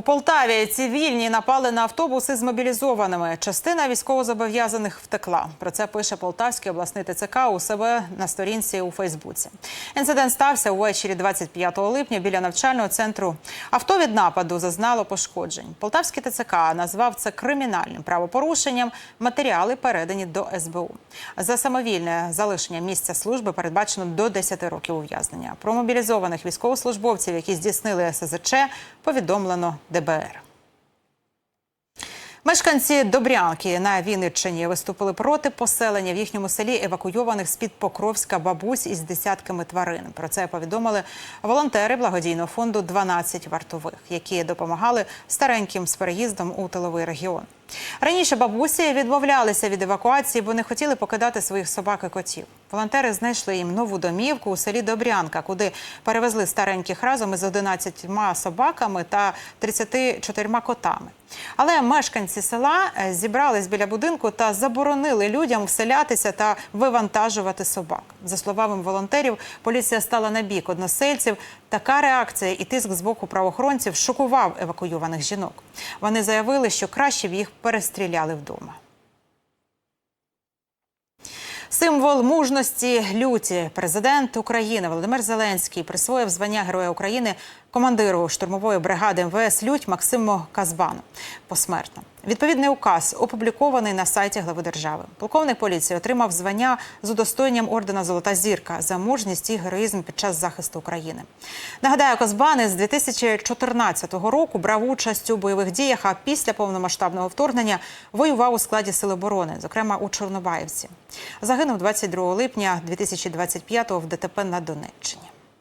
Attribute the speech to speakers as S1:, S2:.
S1: У Полтаві цивільні напали на автобуси з мобілізованими. Частина військовозобов'язаних втекла. Про це пише Полтавський обласний ТЦК у себе на сторінці у Фейсбуці. Інцидент стався увечері 25 липня біля навчального центру. Авто від нападу зазнало пошкоджень. Полтавський ТЦК назвав це кримінальним правопорушенням. Матеріали передані до СБУ. За самовільне залишення місця служби передбачено до 10 років ув'язнення. Про мобілізованих військовослужбовців, які здійснили СЗЧ, повідомлено ДБР. Мешканці Добрянки на Вінниччині виступили проти поселення в їхньому селі евакуйованих з-під Покровська бабусь із десятками тварин. Про це повідомили волонтери благодійного фонду «12 вартових, які допомагали стареньким з переїздом у тиловий регіон. Раніше бабусі відмовлялися від евакуації, бо не хотіли покидати своїх собак і котів. Волонтери знайшли їм нову домівку у селі Добрянка, куди перевезли стареньких разом із 11 собаками та 34 котами. Але мешканці села е, зібрались біля будинку та заборонили людям вселятися та вивантажувати собак. За словами волонтерів, поліція стала на бік односельців. Така реакція і тиск з боку правоохоронців шокував евакуйованих жінок. Вони заявили, що краще б їх перестріляли вдома. Символ мужності люті президент України Володимир Зеленський присвоїв звання Героя України командиру штурмової бригади МВС Лють Максиму Казбану посмертно. Відповідний указ опублікований на сайті глави держави. Полковник поліції отримав звання з удостоєнням ордена Золота зірка за мужність і героїзм під час захисту України. Нагадаю, Казбан з 2014 року брав участь у бойових діях. А після повномасштабного вторгнення воював у складі Сил оборони, зокрема у Чорнобаївці. Загинув 22 липня 2025-го в ДТП на Донеччині.